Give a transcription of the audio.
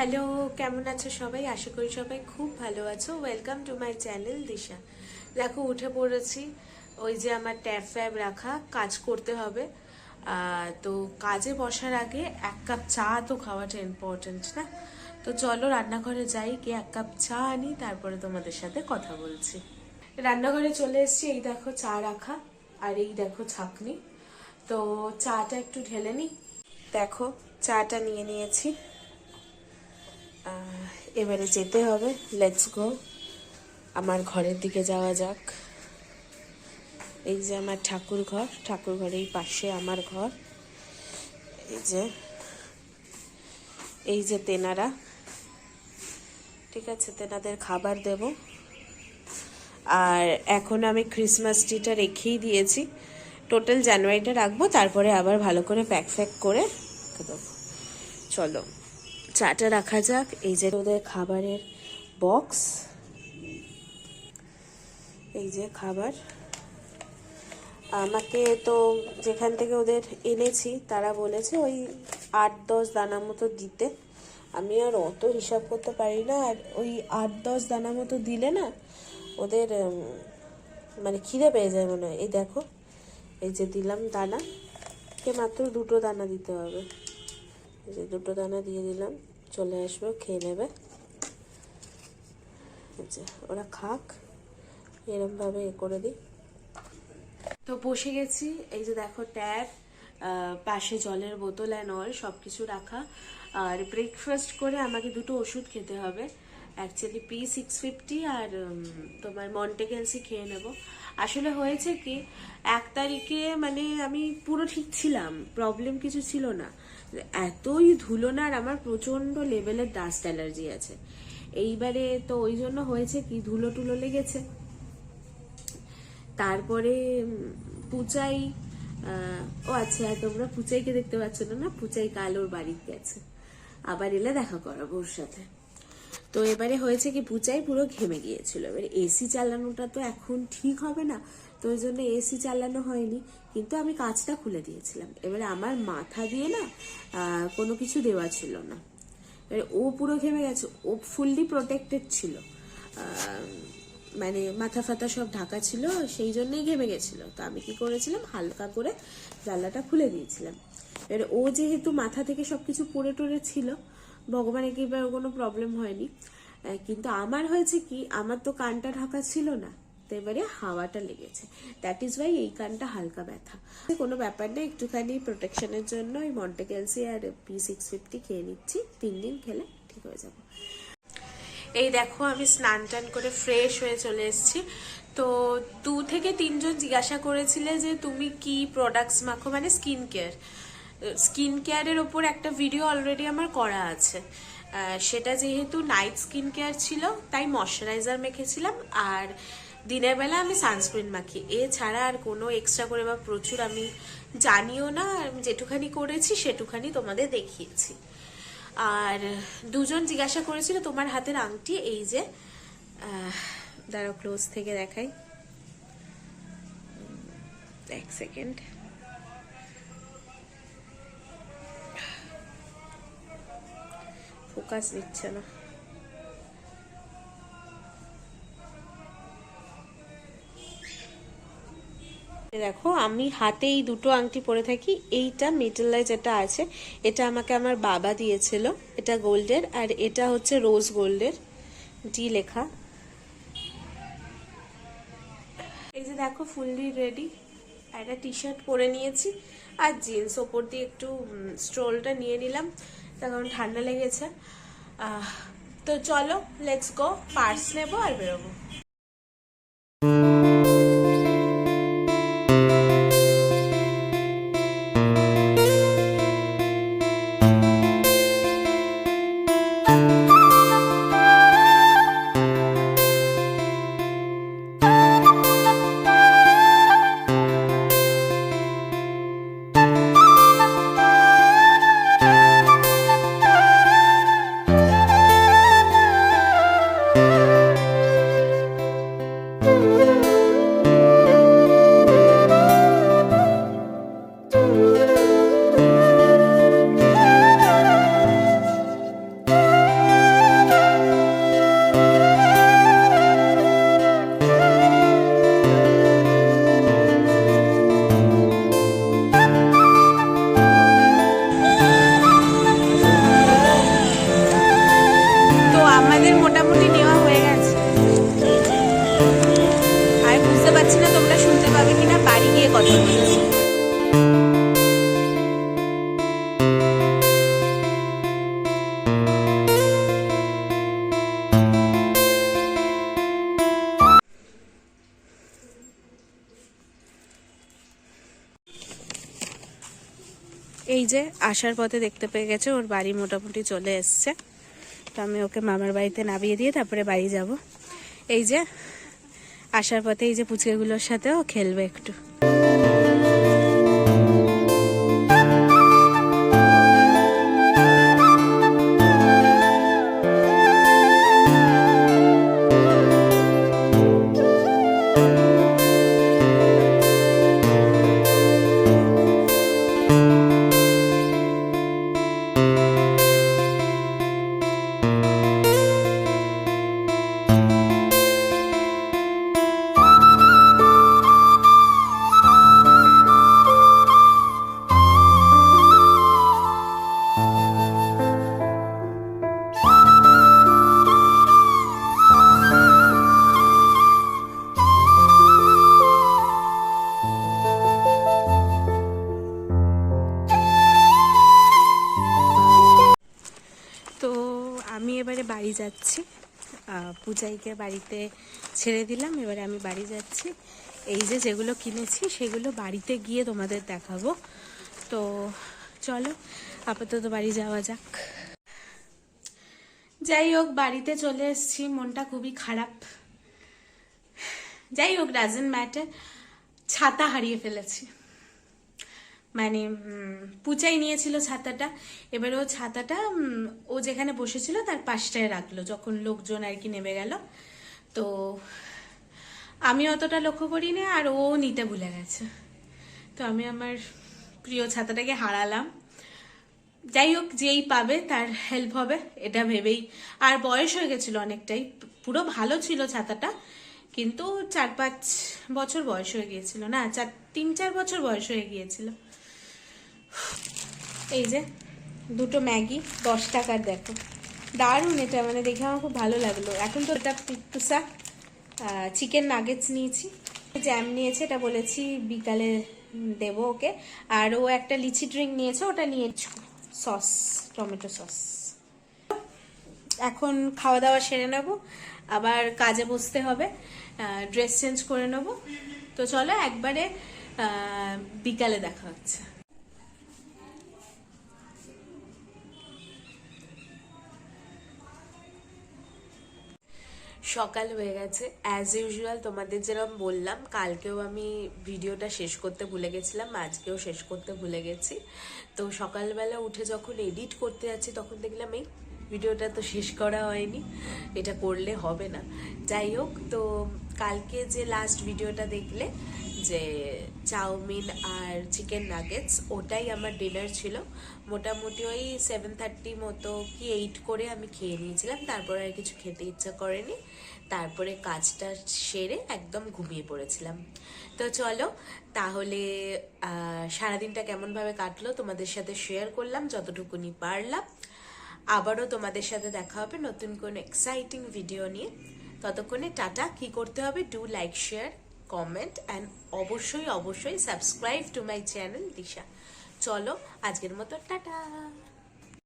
Hello কেমন আছো সবাই? আশা করি সবাই খুব ভালো আছো। Welcome to my channel Disha. দেখো, উঠে পড়েছি। ওই যে আমার ট্যাপ ফ্যাব রাখা, কাজ করতে হবে। তো কাজে বসার আগে এক কাপ চা তো খাওয়াটা ইম্পর্টেন্ট না? তো চলো, রান্নাঘরে যাই, গিয়ে এক কাপ চা আনি, তারপরে তোমাদের সাথে কথা বলছি। রান্নাঘরে চলে এসেছি, এই দেখো চা রাখা আর এই দেখো ছাকনি। তো চাটা একটু ঢেলে নিই দেখো, চাটা নিয়ে নিয়েছি। এবারে যেতে হবে। লেটস গো আমার ঘরের দিকে যাওয়া যাক। এই যে আমার ঠাকুর ঘর। ঠাকুর ঘরের পাশে আমার ঘর। এই যে এই যে তেনারা। ঠিক আছে, তেনাদের খাবার দেব। আর এখন আমি ক্রিসমাস ট্রিটা রেখেই দিয়েছি। টোটাল জানুয়ারিটা রাখব, তারপরে আবার ভালো করে প্যাক ফ্যাক করে দেবো। চলো। চাটা রাখা যাক। এই যে ওদের খাবারের বক্স। এই যে খাবার। আমাকে তো যেখান থেকে ওদের এনেছি, তারা বলেছে ওই আট দশ দানা মতো দিতে। আমি আর অত হিসাব করতে পারি না। আর ওই আট দশ দানা মতো দিলে না, ওদের মানে খিদে পেয়ে যায় মনে হয়। এই দেখো, এই যে দিলাম দানা। কে মাত্র দুটো দানা দিতে হবে। যে দুটো দানা দিয়ে দিলাম। চলে আসবে খেয়ে নেবে। যে ওরা খাক, এরমভাবে এ করে দিই। তো বসে গেছি, এই যে দেখো ট্যাব পাশে জলের বোতল অ্যান্ড অল সব কিছু রাখা। আর ব্রেকফাস্ট করে আমাকে দুটো ওষুধ খেতে হবে। অ্যাকচুয়ালি পি সিক্স ফিফটি আর তোমার মন্টেকেলসি খেয়ে নেব। আসলে হয়েছে কি, এক তারিখে মানে আমি পুরো ঠিক ছিলাম প্রবলেম কিছু ছিল না। এতই ধুলোনার আমার প্রচণ্ড লেভেলের ডাস্ট অ্যালার্জি আছে। এইবারে তো ওই জন্য হয়েছে কি, ধুলো টুলো লেগেছে। তারপরে পুচাই ও আচ্ছা তোমরা পুচাইকে দেখতে পাচ্ছ না পুচাই কালোর বাড়িতে গেছে। আবার এলে দেখা করাবো ওর সাথে। তো এবারে হয়েছে কি পুচাই পুরো ঘেমে গিয়েছিল। এবার এসি চালানোটা তো এখন ঠিক হবে না, তো ওই জন্য এসি চালানো হয়নি, কিন্তু আমি কাজটা খুলে দিয়েছিলাম। এবারে আমার মাথা দিয়ে না কোনো কিছু দেওয়া ছিল না। এবারে ও পুরো ঘেমে গেছে, ও ফুললি প্রোটেক্টেড ছিল। মানে মাথা ফাতা সব ঢাকা ছিল, সেই জন্যই ঘেমে গেছিল। তো আমি কি করেছিলাম, হালকা করে জানলাটা খুলে দিয়েছিলাম। এবারে ও যেহেতু মাথা থেকে সব কিছু পরে টরে ছিল ভগবানের কি এবার কোনো প্রবলেম হয়নি। কিন্তু আমার হয়েছে কি, আমার তো কানটা ঢাকা ছিল না, তো এবারে হাওয়াটা লেগেছে। দ্যাট ইজ ওয়াই এই কানটা হালকা ব্যথা। কোনো ব্যাপার না, একটুখানি প্রোটেকশনের জন্য ওই মন্টেক্যালসি আর পি সিক্স ফিফটি খেয়ে নিচ্ছি, তিন দিন খেলে ঠিক হয়ে যাব। এই দেখো, আমি স্নান টান করে ফ্রেশ হয়ে চলে এসেছি। তো দু থেকে তিনজন জিজ্ঞাসা করেছিলে যে তুমি কি প্রোডাক্টস মাখো মানে স্কিন কেয়ার স্কিন কেয়ারের ওপর একটা ভিডিও অলরেডি আমার করা আছে। সেটা যেহেতু নাইট স্কিন কেয়ার ছিল, তাই ময়শ্চারাইজার মেখেছিলাম আর দিনের বেলা আমি সানস্ক্রিন মাখি। এছাড়া আর কোনো এক্সট্রা করে বা প্রচুর আমি জানিও না, আমি যেটুখানি করেছি সেটুখানি তোমাদের দেখিয়েছি। আর দুজন জিজ্ঞাসা করেছিল, তোমার হাতের আংটি এই যে দাঁড়াও ক্লোজ থেকে দেখাই। এক সেকেন্ড ফোকাস দিচ্ছে না। দেখো, আমি হাতে এই দুটো আংটি পরে থাকি, এইটা মিডলে যেটা আছে, এটা আমাকে আমার বাবা দিয়েছিল, এটা গোল্ডের, আর এটা হচ্ছে রোজ গোল্ডের ডি লেখা। এই যে দেখো, ফুললি রেডি একটা টি শার্ট পরে নিয়েছি, আর জিন্স ওপর দিয়ে একটু স্ট্রোলটা নিয়ে নিলাম। তার কারণ ঠান্ডা লেগেছে। তো চলো লেটস গো পার্স নেব আর বেরোবো। যে আসার পথে দেখতে পেয়ে গেছে, ওর বাড়ি মোটামুটি চলে এসছে। তো আমি ওকে মামার বাড়িতে নামিয়ে দিয়ে তারপরে বাড়ি যাব। এই যে, আসার পথে এই যে পুচকেগুলোর সাথেও খেলবে একটু। বাড়ি যাচ্ছি। পূজাইকে বাড়িতে ছেড়ে দিলাম, এবারে আমি বাড়ি যাচ্ছি। এই যে যেগুলো কিনেছি সেগুলো বাড়িতে গিয়ে তোমাদের দেখাবো। তো চলো, আপাতত বাড়ি যাওয়া যাক। যাই হোক, বাড়িতে চলে এসেছি, মনটা খুবই খারাপ। যাই হোক ডাজেন্ট ম্যাটার ছাতা হারিয়ে ফেলেছি। মানে পুচাই নিয়েছিল ছাতাটা। এবার ও ছাতাটা ও যেখানে বসেছিল তার পাশটায় রাখল, যখন লোকজন আর কি নেমে গেল। তো আমি অতটা লক্ষ্য করিনি আর ও নিতে ভুলে গেছে। তো আমি আমার প্রিয় ছাতাটাকে হারালাম। যাই হোক, যেই পাবে তার হেল্প হবে, এটা ভেবেই। আর বয়স হয়ে গেছিল অনেকটাই, পুরো ভালো ছিল ছাতাটা, কিন্তু চার পাঁচ বছর বয়স হয়ে গিয়েছিল, না, চার তিন চার বছর বয়স হয়ে গিয়েছিল। এই যে, দুটো ম্যাগি, দশ টাকার দেখো। দারুণ এটা মানে দেখে আমার খুব ভালো লাগল। এখন তো এটা পিটুসা চিকেন নাগেটস নিয়েছি। জ্যাম নিয়েছে, এটা বলেছি বিকালে দেবো ওকে। আর ও একটা লিচি ড্রিঙ্ক নিয়েছে, ওটা নিয়েছি সস টমেটো সস এখন খাওয়া দাওয়া সেরে নেব, আবার কাজে বসতে হবে ড্রেস চেঞ্জ করে নেব। তো চলো একবারে বিকালে দেখা হচ্ছে। সকাল হয়ে গেছে। অ্যাজ ইউজুয়াল তোমাদের যেরকম বললাম, কালকেও আমি ভিডিওটা শেষ করতে ভুলে গেছিলাম, আজকেও শেষ করতে ভুলে গেছি। তো সকালবেলা উঠে যখন এডিট করতে যাচ্ছি, তখন দেখলাম এই ভিডিওটা তো শেষ করা হয়নি, এটা করলে হবে না। যাই হোক, তো কালকে যে লাস্ট ভিডিওটা দেখলে যে চাউমিন আর চিকেন নাগেটস ওটাই আমার ডিনার ছিল। মোটামুটি ওই সেভেন থার্টি মতো কি এইট করে আমি খেয়ে নিয়েছিলাম। তারপরে আর কিছু খেতে ইচ্ছা করেনি। তারপরে কাজটা সেরে একদম ঘুমিয়ে পড়েছিলাম। তো চলো, তাহলে সারাদিনটা কেমনভাবে কাটলো তোমাদের সাথে শেয়ার করলাম, যতটুকুনি পারলাম। আবারও তোমাদের সাথে দেখা হবে নতুন কোনো এক্সাইটিং ভিডিও নিয়ে। ততক্ষণে টাটা, কি করতে হবে? Do like share comment and অবশ্যই অবশ্যই subscribe to my channel Disha চলো আজকের মতো টাটা।